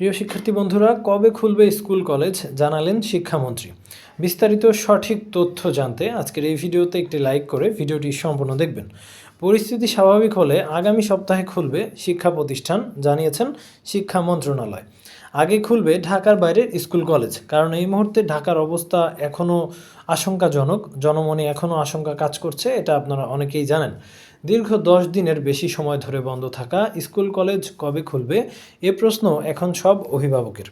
প্রিয় শিক্ষার্থী বন্ধুরা, কবে খুলবে স্কুল কলেজ জানালেন শিক্ষামন্ত্রী। বিস্তারিত সঠিক তথ্য জানতে আজকের এই ভিডিওতে একটি লাইক করে ভিডিওটি সম্পূর্ণ দেখবেন। পরিস্থিতি স্বাভাবিক হলে আগামী সপ্তাহে খুলবে শিক্ষা প্রতিষ্ঠান, জানিয়েছেন শিক্ষা মন্ত্রণালয়। আগে খুলবে ঢাকার বাইরের স্কুল কলেজ, কারণ এই মুহূর্তে ঢাকার অবস্থা এখনও আশঙ্কাজনক, জনমনে এখনও আশঙ্কা কাজ করছে, এটা আপনারা অনেকেই জানেন। দীর্ঘ দশ দিনের বেশি সময় ধরে বন্ধ থাকা স্কুল কলেজ কবে খুলবে, এ প্রশ্ন এখন সব অভিভাবকের।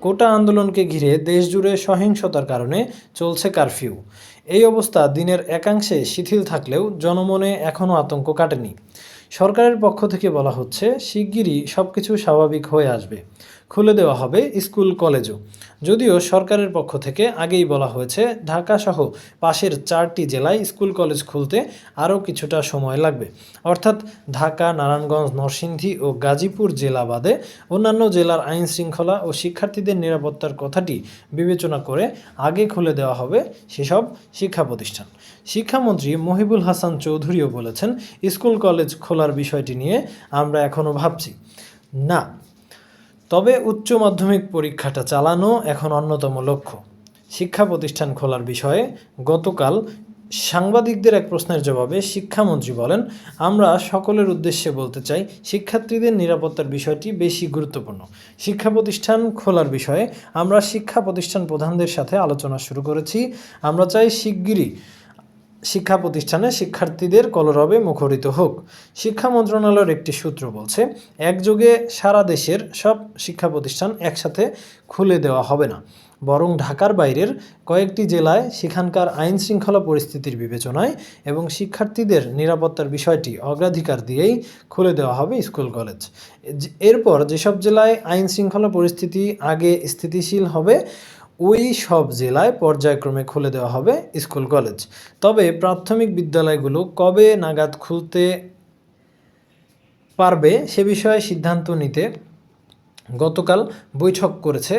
কোটা আন্দোলনকে ঘিরে দেশজুড়ে সহিংসতার কারণে চলছে কারফিউ। এই অবস্থা দিনের একাংশে শিথিল থাকলেও জনমনে এখনও আতঙ্ক কাটেনি। সরকারের পক্ষ থেকে বলা হচ্ছে, শিগগিরই সব কিছু স্বাভাবিক হয়ে আসবে। খুলে দেওয়া হবে স্কুল কলেজও। যদিও সরকারের পক্ষ থেকে আগেই বলা হয়েছে ঢাকা সহ পাশের চারটি জেলায় স্কুল কলেজ খুলতে আরও কিছুটা সময় লাগবে। অর্থাৎ ঢাকা, নারায়ণগঞ্জ, নরসিংদী ও গাজীপুর জেলা বাদে অন্যান্য জেলার আইন শৃঙ্খলা ও শিক্ষার্থীদের নিরাপত্তার কথাটি বিবেচনা করে আগে খুলে দেওয়া হবে সেসব শিক্ষা প্রতিষ্ঠান। শিক্ষামন্ত্রী মহিবুল হাসান চৌধুরীও বলেছেন, স্কুল কলেজ খোলার বিষয়টি নিয়ে আমরা এখনও ভাবছি। না তবে উচ্চ মাধ্যমিক পরীক্ষাটা চালানো এখন অন্যতম লক্ষ্য। শিক্ষা প্রতিষ্ঠান খোলার বিষয়ে গতকাল সাংবাদিকদের এক প্রশ্নের জবাবে শিক্ষামন্ত্রী বলেন, আমরা সকলের উদ্দেশ্যে বলতে চাই, শিক্ষার্থীদের নিরাপত্তার বিষয়টি বেশি গুরুত্বপূর্ণ। শিক্ষা প্রতিষ্ঠান খোলার বিষয়ে আমরা শিক্ষা প্রতিষ্ঠান প্রধানদের সাথে আলোচনা শুরু করেছি। আমরা চাই শিগগিরই শিক্ষা প্রতিষ্ঠানে শিক্ষার্থীদের কলরবে মুখরিত হোক। শিক্ষা মন্ত্রণালয়ের একটি সূত্র বলছে, একযোগে সারা দেশের সব শিক্ষা প্রতিষ্ঠান একসাথে খুলে দেওয়া হবে না। বরং ঢাকার বাইরের কয়েকটি জেলায় সেখানকার আইন শৃঙ্খলা পরিস্থিতির বিবেচনায় এবং শিক্ষার্থীদের নিরাপত্তার বিষয়টি অগ্রাধিকার দিয়েই খুলে দেওয়া হবে স্কুল কলেজ। এরপর যেসব জেলায় আইন শৃঙ্খলা পরিস্থিতি আগে স্থিতিশীল হবে ওই সব জেলায় পর্যায়ক্রমে খুলে দেওয়া হবে স্কুল, কলেজ। তবে প্রাথমিক বিদ্যালয়গুলো কবে নাগাদ খুলতে পারবে সে বিষয়ে সিদ্ধান্ত নিতে গতকাল বৈঠক করেছে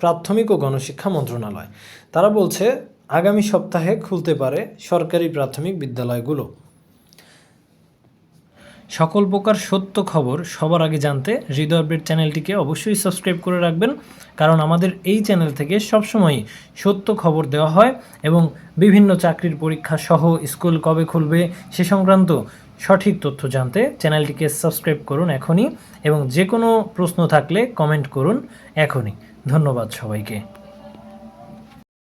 প্রাথমিক ও গণশিক্ষা মন্ত্রণালয়। তারা বলছে, আগামী সপ্তাহে খুলতে পারে সরকারি প্রাথমিক বিদ্যালয়গুলো। সকল প্রকার সত্য খবর সবার আগে জানতে হৃদয় আপডেট চ্যানেলটিকে অবশ্যই সাবস্ক্রাইব করে রাখবেন, কারণ আমাদের এই চ্যানেল থেকে সবসময় সত্য খবর দেওয়া হয় এবং বিভিন্ন চাকরির পরীক্ষা সহ স্কুল কবে খুলবে সে সংক্রান্ত সঠিক তথ্য জানতে চ্যানেলটিকে সাবস্ক্রাইব করুন এখনই এবং যে কোনো প্রশ্ন থাকলে কমেন্ট করুন এখনই। ধন্যবাদ সবাইকে।